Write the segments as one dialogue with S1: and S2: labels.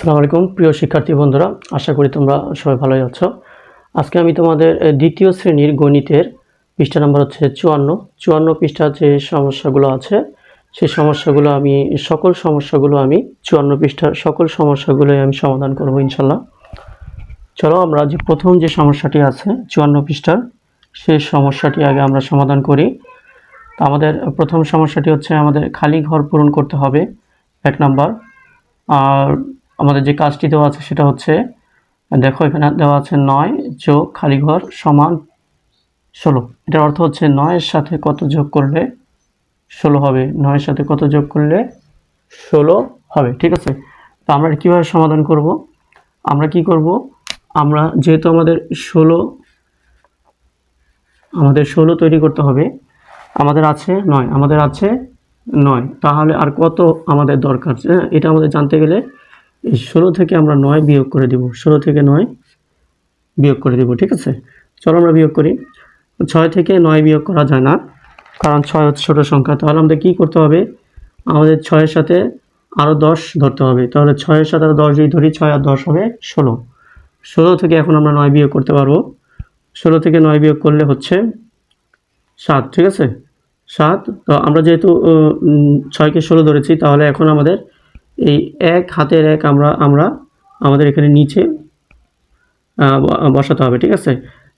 S1: আসসালামু আলাইকুম। প্রিয় শিক্ষার্থী বন্ধুরা, আশা করি তোমরা সবাই ভালোই আছো। আজকে আমি তোমাদের দ্বিতীয় শ্রেণির গণিতের পৃষ্ঠা নাম্বার হচ্ছে চুয়ান্ন। চুয়ান্ন পৃষ্ঠার যে সমস্যাগুলো আছে, সেই সমস্যাগুলো আমি, সকল সমস্যাগুলো আমি, চুয়ান্ন পৃষ্ঠার সকল সমস্যাগুলোই আমি সমাধান করব ইনশাল্লাহ। চলো আমরা যে প্রথম যে সমস্যাটি আছে, চুয়ান্ন পৃষ্ঠার, সেই সমস্যাটি আগে আমরা সমাধান করি। তো আমাদের প্রথম সমস্যাটি হচ্ছে আমাদের খালি ঘর পূরণ করতে হবে, এক নাম্বার। আর আমাদের যে কাজটি দেওয়া আছে সেটা হচ্ছে, দেখো এখানে দেওয়া আছে নয় যোগ খালি ঘর সমান ষোলো। এটার অর্থ হচ্ছে নয়ের সাথে কত যোগ করলে ষোলো হবে? নয়ের সাথে কত যোগ করলে ষোলো হবে? ঠিক আছে? তো আমরা কীভাবে সমাধান করব? আমরা কি করব? আমরা যেহেতু আমাদের ষোলো আমাদের ষোলো তৈরি করতে হবে, আমাদের আছে নয়, আমাদের আছে নয়। তাহলে আর কত আমাদের দরকার? হ্যাঁ এটা আমাদের জানতে গেলে এই ষোলো থেকে আমরা নয় বিয়োগ করে দিব। ষোলো থেকে নয় বিয়োগ করে দিব, ঠিক আছে? চলো আমরা বিয়োগ করি। ছয় থেকে নয় বিয়োগ করা যায় না, কারণ ছয় হচ্ছে ছোটো সংখ্যা। তাহলে আমাদের কী করতে হবে? আমাদের ছয়ের সাথে আরও দশ ধরতে হবে। তাহলে ছয়ের সাথে আরও দশ যদি ধরি, ছয় আর দশ হবে ষোলো। ষোলো থেকে এখন আমরা নয় বিয়োগ করতে পারব। ষোলো থেকে নয় বিয়োগ করলে হচ্ছে সাত, ঠিক আছে? সাত, তো আমরা যেহেতু ছয়কে ষোলো ধরেছি, তাহলে এখন আমাদের এই এক, হাতের এক আমরা আমরা, আমাদের এখানে নিচে বসাতে হবে, ঠিক আছে?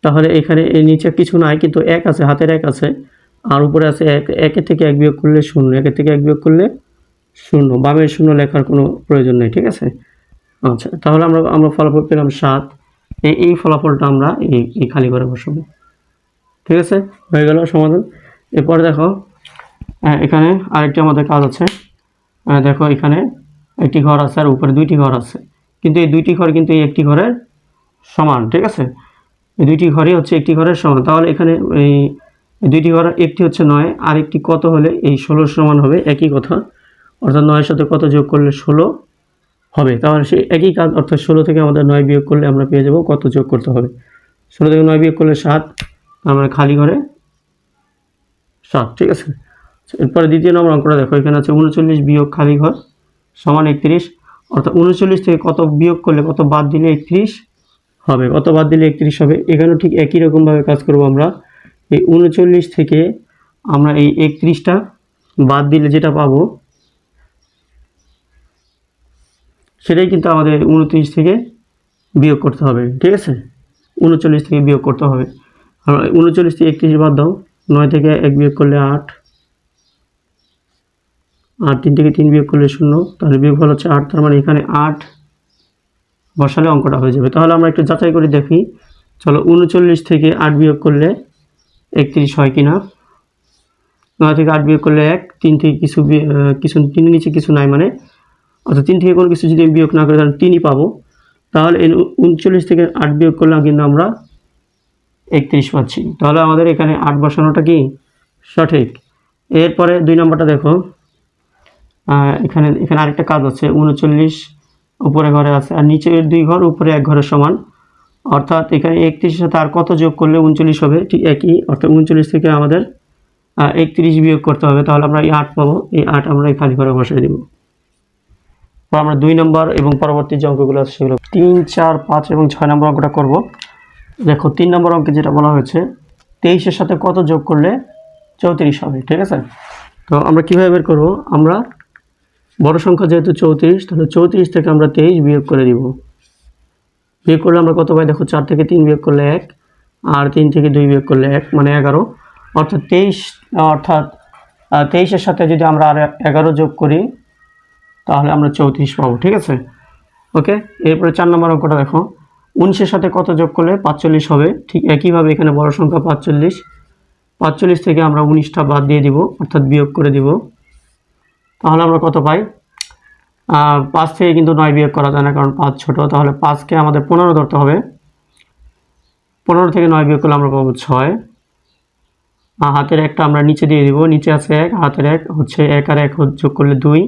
S1: তাহলে এখানে এই নিচে কিছু নাই, কিন্তু এক আছে, হাতের এক আছে। আর উপরে আছে এক একের থেকে এক বিয়োগ করলে শূন্য একের থেকে এক বিয়োগ করলে শূন্য। বামের শূন্য লেখার কোনো প্রয়োজন নেই, ঠিক আছে? আচ্ছা তাহলে আমরা আমরা ফলাফল পেলাম সাত। এই ফলাফলটা আমরা এই এই খালি করে বসাবো। ঠিক আছে? হয়ে গেল সমাধান। এরপর দেখো এখানে আরেকটি আমাদের কাজ আছে। দেখো এখানে একটি ঘর আছে আর উপরে দুইটি ঘর আছে। কিন্তু এই দুইটি ঘর কিন্তু এই একটি ঘরের সমান, ঠিক আছে? এই দুইটি ঘরই হচ্ছে একটি ঘরের সমান। তাহলে এখানে এই দুইটি ঘর, একটি হচ্ছে নয়, আর একটি কত হলে এই ষোলোর সমান হবে? একই কথা। অর্থাৎ নয়ের সাথে কত যোগ করলে ষোলো হবে? তাহলে সেই একই কাজ, অর্থাৎ ষোলো থেকে আমাদের নয় বিয়োগ করলে আমরা পেয়ে যাব কত যোগ করতে হবে? ষোলো থেকে নয় বিয়োগ করলে সাত আমরা খালি ঘরে সাত, ঠিক আছে? এরপরে দ্বিতীয় নম্বর অঙ্কটা দেখো। এখানে আছে উনচল্লিশ বিয়োগ খালি ঘর। সমান একত্রিশ, অর্থাৎ উনচল্লিশ থেকে কত বিয়োগ করলে কত বাদ দিলে একত্রিশ হবে? কত বাদ দিলে একত্রিশ হবে? এখানেও ঠিক একই রকমভাবে কাজ করব আমরা। এই উনচল্লিশ থেকে আমরা এই একত্রিশটা বাদ দিলে যেটা পাবো, সেটাই কিন্তু আমাদের উনত্রিশ থেকে বিয়োগ করতে হবে, ঠিক আছে? উনচল্লিশ থেকে বিয়োগ করতে হবে। আর উনচল্লিশ থেকে একত্রিশ বাদ দাও, নয় থেকে এক বিয়োগ করলে আট আর তিন থেকে তিন বিয়োগ করলে শূন্য, তাহলে বিয়োগফল হচ্ছে আট, তার মানে এখানে আট বসালে অঙ্কটা হয়ে যাবে। তাহলে আমরা একটু যাচাই করে দেখি। চলো উনচল্লিশ থেকে আট বিয়োগ করলে একত্রিশ হয় কিনা? নয় থেকে আট বিয়োগ করলে এক, তিন থেকে কিছু কিছু তিনের নিচে কিছু নাই মানে। অর্থাৎ তিন থেকে কোনো কিছু যদি বিয়োগ না করি, তাহলে তিনই পাবো। তাহলে উনচল্লিশ থেকে আট বিয়োগ করলে কিন্তু আমরা একত্রিশ পাচ্ছি। তাহলে আমাদের এখানে আট বসানোটা কি? সঠিক। এরপরে দুই নম্বরটা দেখো। এখানে এখানে আরেকটা কাজ আছে, উনচল্লিশ উপরে ঘরে আছে, আর নিচে দুই ঘর, উপরে এক ঘরের সমান। অর্থাৎ এখানে একত্রিশের সাথে আর কত যোগ করলে উনচল্লিশ হবে? ঠিক একই, অর্থাৎ উনচল্লিশ থেকে আমাদের একত্রিশ বিয়োগ করতে হবে, তাহলে আমরা এই আট পাবো, এই আট আমরা এই খালি ঘরে বসাই দেবো। আমরা দুই নম্বর এবং পরবর্তী যে অঙ্কগুলো আছে সেগুলো তিন, চার, পাঁচ এবং ছয় নম্বর অঙ্কটা করব। দেখো, তিন নম্বর অঙ্কে যেটা বলা হয়েছে, তেইশের সাথে কত যোগ করলে চৌত্রিশ হবে, ঠিক আছে? তো আমরা কীভাবে বের করব? আমরা বড় সংখ্যা যেহেতু চৌত্রিশ, তাহলে চৌত্রিশ থেকে আমরা তেইশ বিয়োগ করে দিব। বিয়োগ করলে আমরা কত পাই? দেখো, চার থেকে তিন বিয়োগ করলে এক, আর তিন থেকে দুই বিয়োগ করলে এক মানে এগারো। অর্থাৎ তেইশ, অর্থাৎ তেইশের সাথে যদি আমরা আর এগারো যোগ করি, তাহলে আমরা চৌত্রিশ পাবো, ঠিক আছে? ওকে? এরপরে চার নম্বর অঙ্কটা দেখো। উনিশের সাথে কত যোগ করলে? পাঁচচল্লিশ হবে। ঠিক একইভাবে এখানে বড় সংখ্যা পাঁচচল্লিশ। পাঁচচল্লিশ থেকে আমরা উনিশটা বাদ দিয়ে দিব, অর্থাৎ বিয়োগ করে দিব। তাহলে আমরা কত পাই? পাঁচ থেকে কিন্তু নয় বিয়োগ করা যায় না, কারণ পাঁচ ছোট। তাহলে পাঁচকে আমাদের পনেরো ধরতে হবে। পনেরো থেকে নয় বিয়োগ করলে আমরা পাবো ছয়। হাতের একটা আমরা নিচে দিয়ে দিব। নিচে আছে এক, হাতের এক হচ্ছে এক আর এক যোগ করলে দুই।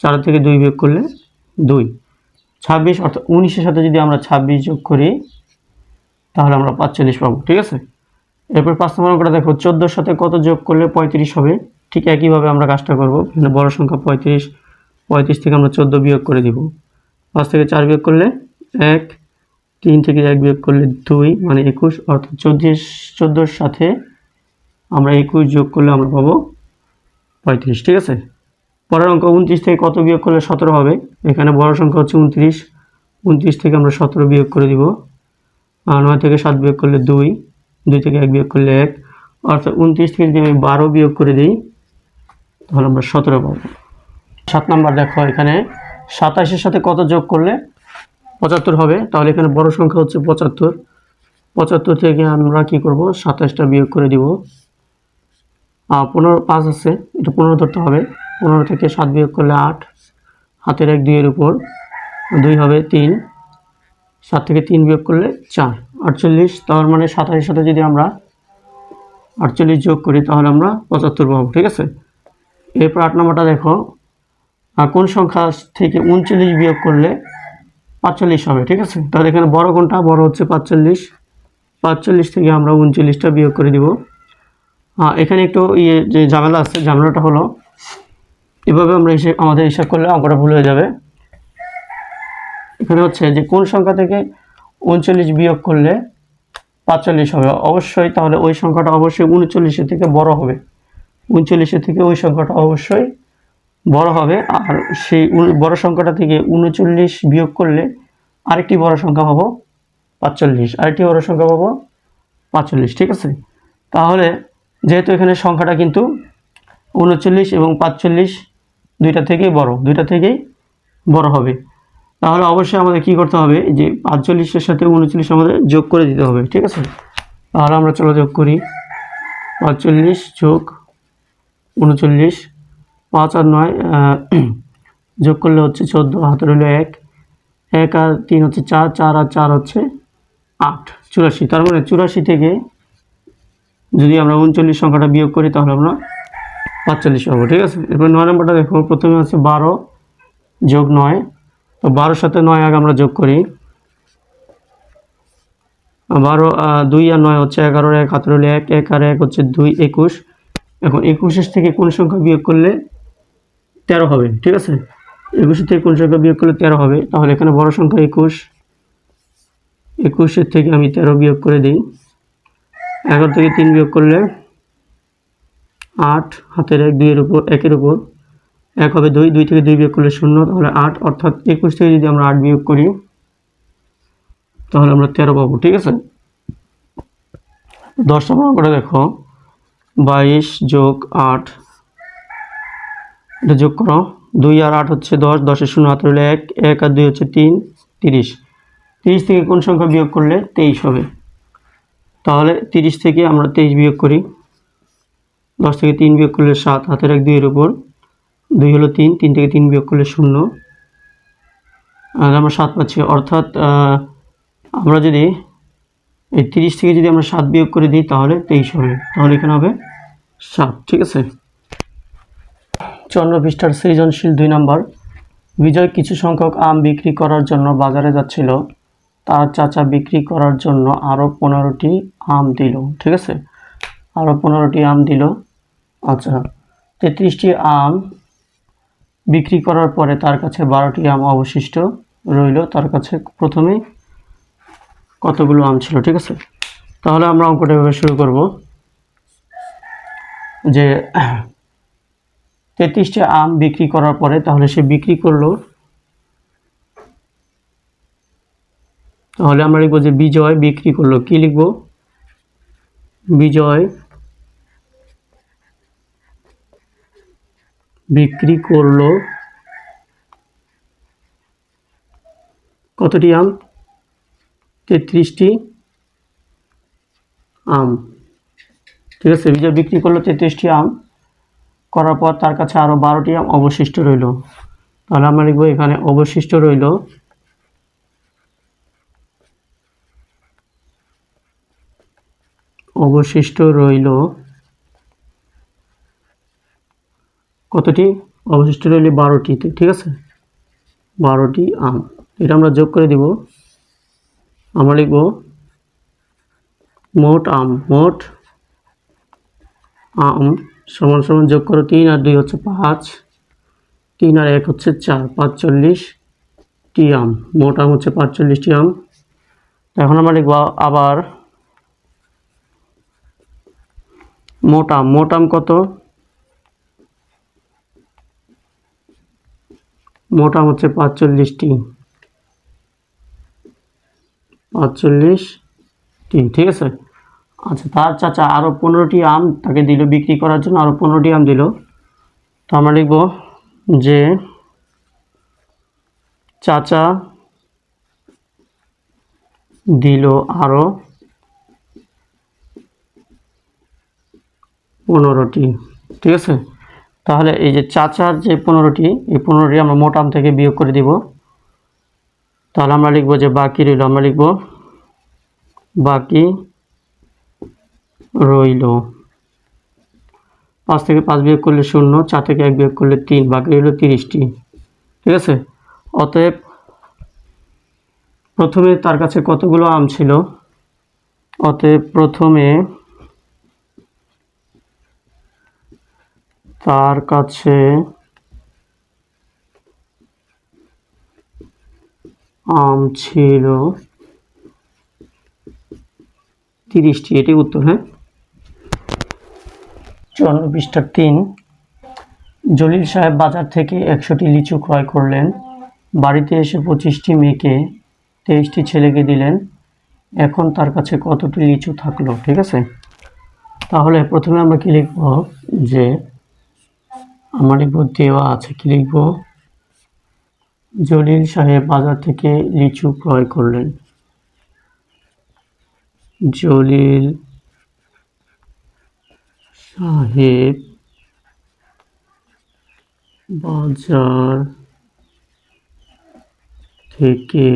S1: চার থেকে দুই বিয়োগ করলে দুই। ছাব্বিশ অর্থাৎ উনিশের সাথে যদি আমরা ছাব্বিশ যোগ করি, তাহলে আমরা পাঁচচল্লিশ পাবো। ঠিক আছে? এরপর পাঁচ নম্বর অঙ্কটা দেখো। চোদ্দোর সাথে কত যোগ করলে পঁয়ত্রিশ হবে? ঠিক একইভাবে আমরা কাজটা করব। এখানে বড় সংখ্যা পঁয়ত্রিশ পঁয়ত্রিশ থেকে আমরা চোদ্দ বিয়োগ করে দিব। পাঁচ থেকে চার বিয়োগ করলে এক, তিন থেকে এক বিয়োগ করলে দুই মানে একুশ, অর্থাৎ চব্বিশ চোদ্দোর সাথে আমরা একুশ যোগ করলে আমরা পাবো পঁয়ত্রিশ, ঠিক আছে? পরের অঙ্ক উনত্রিশ থেকে কত বিয়োগ করলে সতেরো হবে? এখানে বড় সংখ্যা হচ্ছে উনত্রিশ। উনত্রিশ থেকে আমরা সতেরো বিয়োগ করে দিব। নয় থেকে সাত বিয়োগ করলে দুই দুই থেকে এক বিয়োগ করলে এক। অর্থাৎ উনত্রিশ থেকে যদি আমি বারো বিয়োগ করে দিই তাহলে আমরা সতেরো পাবো সাত নাম্বার দেখো, এখানে সাতাশের সাথে কত যোগ করলে? পঁচাত্তর হবে। তাহলে এখানে বড় সংখ্যা হচ্ছে পঁচাত্তর। পঁচাত্তর থেকে আমরা কি করব? সাতাশটা বিয়োগ করে দিব। পনেরো, পাঁচ আছে। এটা পনেরো ধরতে হবে। পনেরো থেকে সাত বিয়োগ করলে আট। হাতের এক দুইয়ের উপর। দুই হবে তিন। সাত থেকে তিন বিয়োগ করলে চার। আটচল্লিশ, তার মানে সাতাশের সাথে যদি আমরা আটচল্লিশ যোগ করি, তাহলে আমরা পঁচাত্তর পাবো। ঠিক আছে? এরপর আট নম্বরটা দেখো। কোন সংখ্যা থেকে উনচল্লিশ বিয়োগ করলে পাঁচচল্লিশ হবে, ঠিক আছে? তাহলে এখানে বড় কোনটা? বড় হচ্ছে পাঁচচল্লিশ। পাঁচচল্লিশ থেকে আমরা উনচল্লিশটা বিয়োগ করে দিব। এখানে একটু ইয়ে যে ঝামেলা আছে, ঝামেলাটা হলো, এভাবে আমরা হিসেব আমাদের হিসাব করলে অঙ্কটা ভুল হয়ে যাবে। এখানে হচ্ছে যে কোন সংখ্যা থেকে উনচল্লিশ বিয়োগ করলে পাঁচচল্লিশ হবে? অবশ্যই তাহলে ওই সংখ্যাটা অবশ্যই উনচল্লিশের থেকে বড় হবে। উনচল্লিশের থেকে ওই সংখ্যাটা অবশ্যই বড় হবে। আর সেই বড় সংখ্যাটা থেকে উনচল্লিশ বিয়োগ করলে আরেকটি বড় সংখ্যা পাবো পাঁচচল্লিশ। আরেকটি বড় সংখ্যা পাবো পাঁচচল্লিশ, ঠিক আছে? তাহলে যেহেতু এখানে সংখ্যাটা কিন্তু উনচল্লিশ এবং পাঁচচল্লিশ দুইটা থেকেই বড়, দুইটা থেকেই বড় হবে। তাহলে অবশ্যই আমাদের কি করতে হবে? যে পাঁচচল্লিশের সাথে উনচল্লিশ আমাদের যোগ করে দিতে হবে, ঠিক আছে? তাহলে আমরা চলো যোগ করি। পাঁচচল্লিশ যোগ উনচল্লিশ, পাঁচ আর নয় যোগ করলে হচ্ছে চোদ্দ হাতের হলো এক। এক আর তিন হচ্ছে চার চার আর চার হচ্ছে আট। চুরাশি, তার মানে চুরাশি থেকে যদি আমরা উনচল্লিশ সংখ্যাটা বিয়োগ করি, তাহলে আমরা পাঁচচল্লিশ পাবো, ঠিক আছে? এরপর নয় নম্বরটা দেখো, প্রথমে হচ্ছে বারো যোগ নয়। তো বারোর সাথে নয় আগে আমরা যোগ করি। বারো দুই আর নয় হচ্ছে এগারোর এক হাতের এক। এক আর এক হচ্ছে দুই, একুশ। এখন একুশের থেকে কোন সংখ্যা বিয়োগ করলে তেরো হবে, ঠিক আছে? একুশের থেকে কোন সংখ্যা বিয়োগ করলে তেরো হবে, তাহলে এখানে বড় সংখ্যা একুশ। একুশের থেকে আমি তেরো বিয়োগ করে দিই। এগারো থেকে তিন বিয়োগ করলে আট, হাতের এক, দুইয়ের উপর, একের উপর। এক হবে দুই দুই থেকে দুই বিয়োগ করলে শূন্য, তাহলে আট, অর্থাৎ একুশ থেকে যদি আমরা আট বিয়োগ করি, তাহলে আমরা তেরো পাবো, ঠিক আছে? দশ নম্বর করে দেখো। বাইশ যোগ আট। এটা যোগ করো। দুই আর আট হচ্ছে দশ, দশের শূন্য হাত হলে এক এক আর দুই হচ্ছে তিন, তিরিশ। তিরিশ থেকে কোন সংখ্যা বিয়োগ করলে তেইশ হবে? তাহলে তিরিশ থেকে আমরা তেইশ বিয়োগ করি। দশ থেকে তিন বিয়োগ করলে সাত, হাতের এক দুইয়ের উপর। দুই হলো তিন তিন থেকে তিন বিয়োগ করলে শূন্য। আর আমরা সাত পাচ্ছি। অর্থাৎ আমরা যদি এই তিরিশ থেকে যদি আমরা সাত বিয়োগ করে দিই তাহলে তেইশ হবে। তাহলে এখানে হবে সাত, ঠিক আছে? চন্দ্র পৃষ্ঠার সৃজনশীল দুই নম্বর। বিজয় কিছু সংখ্যক আম বিক্রি করার জন্য বাজারে যাচ্ছিল। তার চাচা বিক্রি করার জন্য আরও পনেরোটি আম দিল, ঠিক আছে? আরও পনেরোটি আম দিল। আচ্ছা তেত্রিশটি আম বিক্রি করার পরে তার কাছে বারোটি আম অবশিষ্ট রইল। তার কাছে প্রথমে কতগুলো আম ছিল, ঠিক আছে? তাহলে আমরা অঙ্কটা এভাবে শুরু করব যে, তেত্রিশটি আম বিক্রি করার পরে তাহলে সে বিক্রি করল। তাহলে আমরা লিখব যে বিজয় বিক্রি করল। কি লিখব? বিজয় বিক্রি করল। কতটি আম? তেত্রিশটি আম। ঠিক আছে, বিজয় বিক্রি করল তেত্রিশটি আম। করার পর তার কাছে আরও বারোটি আম অবশিষ্ট রইল। তাহলে আমরা লিখব এখানে অবশিষ্ট রইল। অবশিষ্ট রইল কতটি? অবশিষ্ট রইল বারোটিতে ঠিক আছে? বারোটি আম। এটা আমরা যোগ করে দিব। আমরা লিখব মোট আম মোট আম সমান সমান যোগ করো তিন আর দুই হচ্ছে পাঁচ। তিন আর এক হচ্ছে চার পাঁচ চল্লিশ টি আম। মোট আম হচ্ছে পাঁচচল্লিশটি আম। এখন আমরা লিখব আবার মোট আম। মোট আম কত? মোট আম হচ্ছে পাঁচচল্লিশটি পাঁচচল্লিশটি ঠিক আছে? আচ্ছা তার চাচা আরও পনেরোটি আম তাকে দিল বিক্রি করার জন্য আরও পনেরোটি আম দিল। তো আমরা লিখব যে চাচা দিল আরও পনেরোটি, ঠিক আছে? তাহলে এই যে চাচার যে পনেরোটি, এই পনেরোটি আমরা মোট আম থেকে বিয়োগ করে দিব। তাহলে আমরা লিখব যে বাকি রইল, আমরা লিখব বাকি রইল। পাঁচ থেকে পাঁচ বিয়োগ করলে শূন্য, চার থেকে এক বিয়োগ করলে তিন, বাকি রইল তিরিশটি। ঠিক আছে? অতএব প্রথমে তার কাছে কতগুলো আম ছিল? অতএব প্রথমে তার কাছে আম ছিল তিরিশটি এটি উত্তর হ্যাঁ? চুয়ান্ন তিন। জলিল সাহেব বাজার থেকে একশোটি লিচু ক্রয় করলেন। বাড়িতে এসে পঁচিশটি মেয়েকে তেইশটি ছেলেকে দিলেন। এখন তার কাছে কতটি লিচু থাকল, ঠিক আছে? তাহলে প্রথমে আমরা কি লিখব? যে আমার লিখব দেওয়া আছে, কি লিখব? জলিল সাহেব বাজার থেকে লিচু ক্রয় করলেন। জলিল সাহেব বাজার থেকে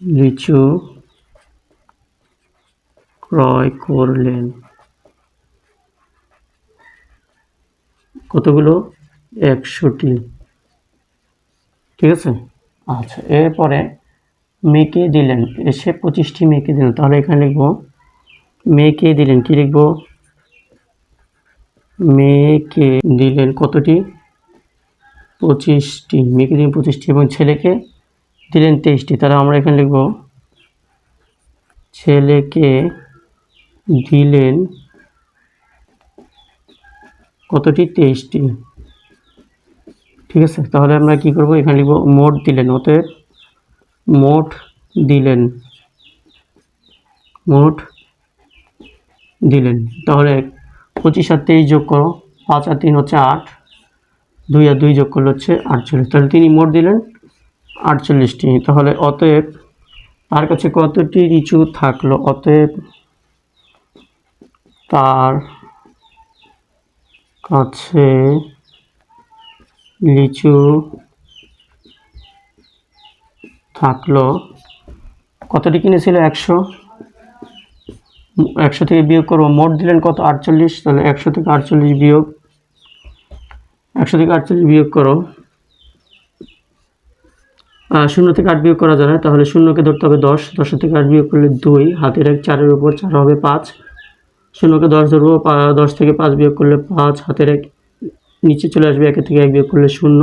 S1: লিচু ক্রয় করলেন। কতগুলো? একশোটি। ঠিক আছে? আচ্ছা এরপরে মেয়েকে দিলেন, এসে পঁচিশটি মেয়েকে দিলেন। তাহলে এখানে লিখব মেয়েকে দিলেন, কি লিখব? মেয়েকে দিলেন কতটি? পঁচিশটি মেয়েকে দিলেন পঁচিশটি এবং ছেলেকে দিলেন তেইশটি। তাহলে আমরা এখানে লিখব, ছেলেকে দিলেন কতটি? তেইশটি। ঠিক আছে? তাহলে আমরা কি করব? এখানে লিখব, মোট দিলেন। অতএব মোট দিলেন। মোট দিলেন। তাহলে পঁচিশ আর তেইশ যোগ করো, পাঁচ আর তিন হচ্ছে আট, দুই আর দুই যোগ করলে হচ্ছে আটচল্লিশ। তাহলে তিনি মোট দিলেন আটচল্লিশটি। তাহলে অতএব তার কাছে কতটি রিচু থাকল? অতএব তার কাছে লিচু থাকল। কতটি কিনেছিল? একশো। একশো থেকে বিয়োগ করব। মোট দিলেন কত? আটচল্লিশ। তাহলে একশো থেকে আটচল্লিশ বিয়োগ একশো থেকে আটচল্লিশ বিয়োগ করো। শূন্য থেকে আট বিয়োগ করা যায় না। তাহলে শূন্যকে ধরতে হবে দশ। দশের থেকে আট বিয়োগ করলে দুই। হাতের এক চারের উপর চার হবে পাঁচ। শূন্যকে দশ ধরবো দশ থেকে পাঁচ বিয়োগ করলে পাঁচ। হাতের এক নিচে চলে আসবে একের থেকে এক বিয়োগ করলে শূন্য।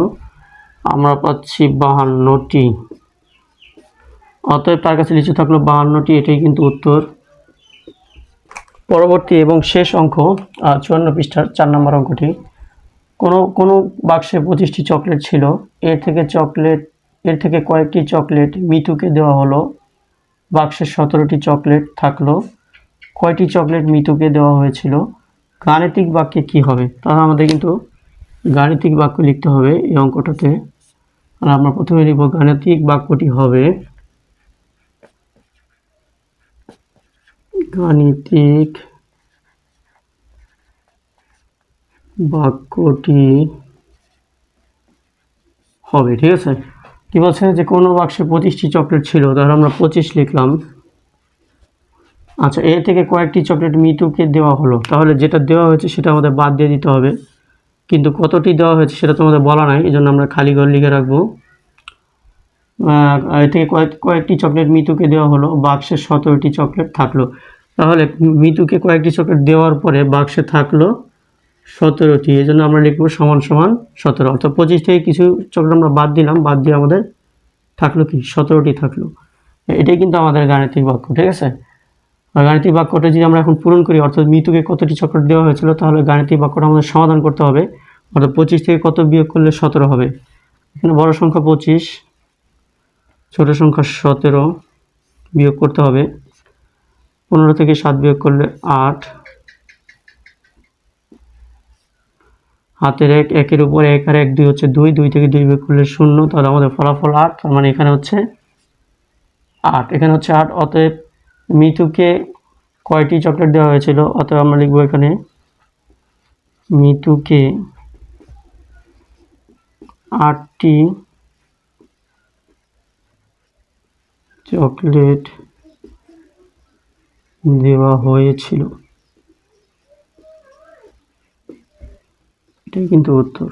S1: আমরা পাচ্ছি বাহান্নটি। অতএব তার কাছে নিচে থাকল বাহান্নটি, এটাই কিন্তু উত্তর। পরবর্তী এবং শেষ অঙ্ক চুয়ান্ন পৃষ্ঠার চার নম্বর অঙ্কটি। কোনো কোনো বাক্সে পঁচিশটি চকলেট ছিল, এর থেকে চকলেট, এর থেকে কয়েকটি চকলেট মিতুকে দেওয়া হলো। বাক্সের সতেরোটি চকলেট থাকল, কয়টি চকলেট মিতুকে দেওয়া হয়েছিল? গাণিতিক বাক্যে কি হবে? তাহলে আমাদের কিন্তু গাণিতিক বাক্য লিখতে হবে এই অঙ্কটাতে। আর আমরা প্রথমে লিখব গাণিতিক বাক্যটি হবে গাণিতিক বাক্যটি হবে, ঠিক আছে? কি বলছে? যে কোনো বাক্সে পঁচিশটি চকলেট ছিল, তাহলে আমরা পঁচিশ লিখলাম। আচ্ছা এ থেকে কয়েকটি চকলেট মিতুকে দেওয়া হলো, তাহলে যেটা দেওয়া হয়েছে সেটা আমাদের বাদ দিয়ে দিতে হবে। কিন্তু কতটি দেওয়া হয়েছে সেটা তো আমাদের বলা নাই এই জন্য আমরা খালি ঘর লিখে রাখব। থেকে কয়েক, কয়েকটি চকলেট মিতুকে দেওয়া হলো, বাক্সে সতেরোটি চকলেট থাকল। তাহলে মিতুকে কয়েকটি চকলেট দেওয়ার পরে বাক্সে থাকল সতেরোটি এই জন্য আমরা লিখব সমান সমান সতেরো। অর্থাৎ পঁচিশ থেকে কিছু চকলেট আমরা বাদ দিলাম, বাদ দিয়ে আমাদের থাকল কি? সতেরোটি থাকল। এটাই কিন্তু আমাদের গাণিতিক বাক্য, ঠিক আছে? আর গাণিতিক বাক্যটা যদি আমরা এখন পূরণ করি, অর্থাৎ মৃত্যুকে কতটি চক্র দেওয়া হয়েছিল, তাহলে গাণিতিক বাক্যটা আমাদের সমাধান করতে হবে। অর্থাৎ পঁচিশ থেকে কত বিয়োগ করলে সতেরো হবে? এখানে বড় সংখ্যা পঁচিশ, ছোট সংখ্যা সতেরো বিয়োগ করতে হবে। পনেরো থেকে সাত বিয়োগ করলে আট। হাতের এক, একের উপর এক আর এক দুই হচ্ছে দুই দুই থেকে দুই বিয়োগ করলে শূন্য, তাহলে আমাদের ফলাফল আট, তার মানে এখানে হচ্ছে আট। এখানে হচ্ছে আট, অতএব মিতুকে কয়টি চকলেট দেওয়া হয়েছিল? অতএব আমরা লিখব এখানে, মিতুকে আটটি চকলেট দেওয়া হয়েছিল। এটাই কিন্তু উত্তর।